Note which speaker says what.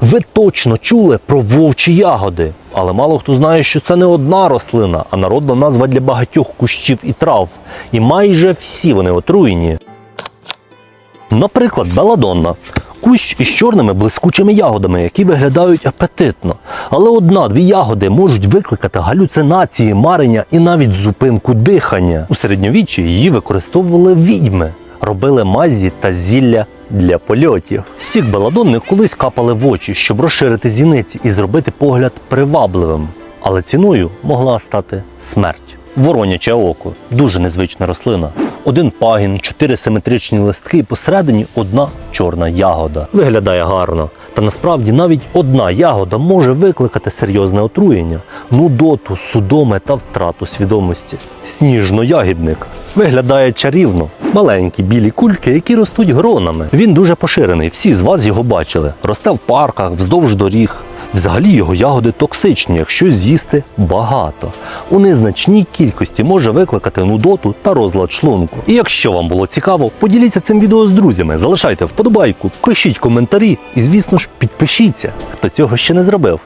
Speaker 1: Ви точно чули про вовчі ягоди, але мало хто знає, що це не одна рослина, а народна назва для багатьох кущів і трав. І майже всі вони отруєні. Наприклад, беладонна. Кущ із чорними блискучими ягодами, які виглядають апетитно. Але одна-дві ягоди можуть викликати галюцинації, марення і навіть зупинку дихання. У середньовіччі її використовували відьми, робили мазі та зілля для польотів. Сік беладонни колись капали в очі, щоб розширити зіниці і зробити погляд привабливим. Але ціною могла стати смерть. Вороняче око дуже незвична рослина. Один пагін, чотири симетричні листки, посередині одна чорна ягода. Виглядає гарно. Та насправді навіть одна ягода може викликати серйозне отруєння, нудоту, судоми та втрату свідомості. Сніжно-ягідник виглядає чарівно. Маленькі білі кульки, які ростуть гронами. Він дуже поширений. Всі з вас його бачили. Росте в парках, вздовж доріг. Взагалі його ягоди токсичні, якщо з'їсти багато. У незначній кількості може викликати нудоту та розлад шлунку. І якщо вам було цікаво, поділіться цим відео з друзями, залишайте вподобайку, пишіть коментарі і, звісно ж, підпишіться, хто цього ще не зробив.